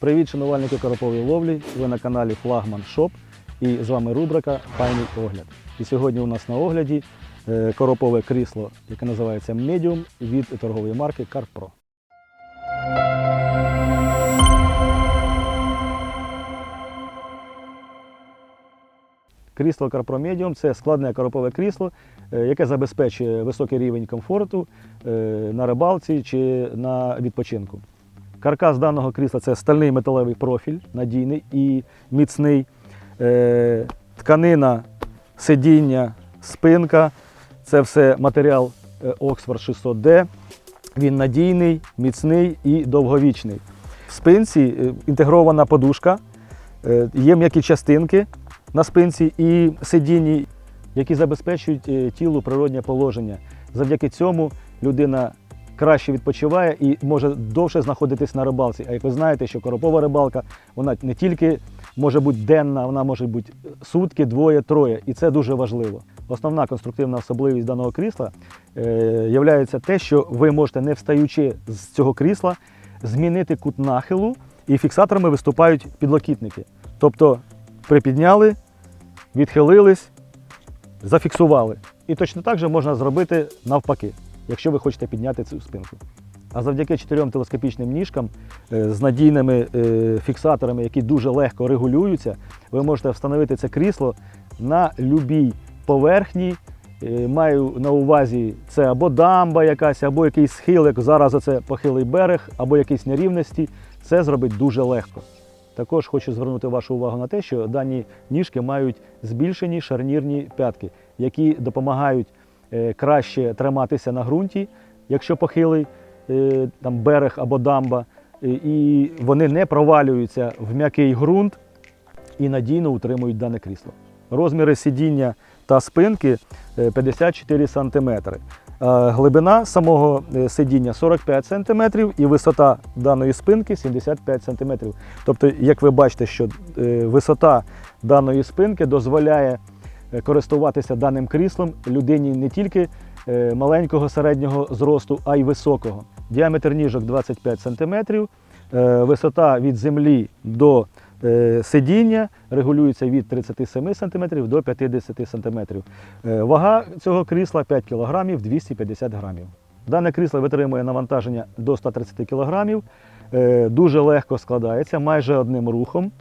Привіт, шанувальники карпової ловлі. Ви на каналі Флагман Шоп. І з вами рубрика Файний огляд. І сьогодні у нас на огляді е, коропове крісло, яке називається Medium від торгової марки CarPro. Крісло CarPro Medium – це складне коропове крісло, е, яке забезпечує високий рівень комфорту е, на рибалці чи на відпочинку. Каркас даного крісла це стальний металевий профіль, надійний і міцний. Е, Тканина, сидіння, спинка це все матеріал е, Oxford 600D. Він надійний, міцний і довговічний. В спинці е, інтегрована подушка, є м'які частинки на спинці і сидінні, які забезпечують тілу природнє положення. Завдяки цьому людина краще відпочиває і може довше знаходитись на рибалці. А як ви знаєте, що коропова рибалка вона не тільки може бути денна, вона може бути сутки, двоє, троє. І це дуже важливо. Основна конструктивна особливість даного крісла е, є те, що ви можете, не встаючи з цього крісла, змінити кут нахилу, і фіксаторами виступають підлокітники. Тобто припідняли, відхилились, зафіксували. І точно так же можна зробити навпаки, якщо ви хочете підняти цю спинку. А завдяки чотирьом телескопічним ніжкам е, з надійними е, фіксаторами, які дуже легко регулюються, ви можете встановити це крісло на любій поверхні. Е, Маю на увазі це або дамба якась, або якийсь схил, як зараз це похилий берег, або якісь нерівності. Це зробить дуже легко. Також хочу звернути вашу увагу на те, що дані ніжки мають збільшені шарнірні п'ятки, які допомагають краще триматися на ґрунті, якщо похилий е, там, берег або дамба, Е, і вони не провалюються в м'який ґрунт і надійно утримують дане крісло. Розміри сидіння та спинки е, 54 см. Глибина самого е, сидіння 45 см і висота даної спинки 75 см. Тобто, як ви бачите, що е, висота даної спинки дозволяє е, користуватися даним кріслом людині не тільки е, маленького середнього зросту, а й високого. Діаметр ніжок 25 см, е, висота від землі до е, сидіння регулюється від 37 см до 50 см. Е, Вага цього крісла 5 кг 250 грамів. Дане крісло витримує навантаження до 130 кг, е, дуже легко складається майже одним рухом.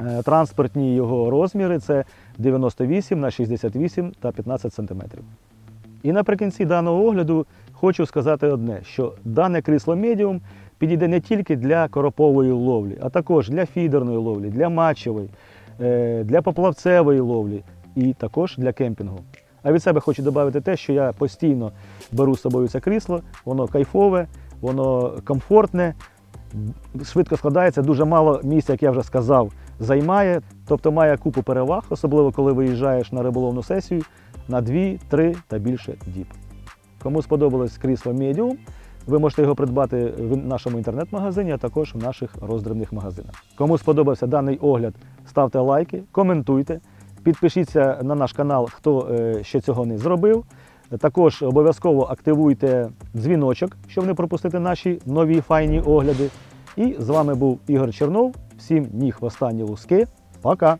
Е, Транспортні його розміри це 98 на 68 та 15 см. І наприкінці даного огляду хочу сказати одне: що дане крісло медіум підійде не тільки для коропової ловлі, а також для фідерної ловлі, для матчевої, е, для поплавцевої ловлі і також для кемпінгу. А від себе хочу додати те, що я постійно беру з собою це крісло, воно кайфове, воно комфортне, швидко складається, дуже мало місця, як я вже сказав, займає, тобто має купу переваг, особливо коли виїжджаєш на риболовну сесію на 2, 3 та більше діб. Кому сподобалось крісло Medium, ви можете його придбати в нашому інтернет-магазині, а також в наших роздрібних магазинах. Кому сподобався даний огляд, ставте лайки, коментуйте, підпишіться на наш канал, хто е, ще цього не зробив. Також обов'язково активуйте дзвіночок, щоб не пропустити наші нові файні огляди. І з вами був Ігор Чернов. Всім ніг в останні луски. Пока!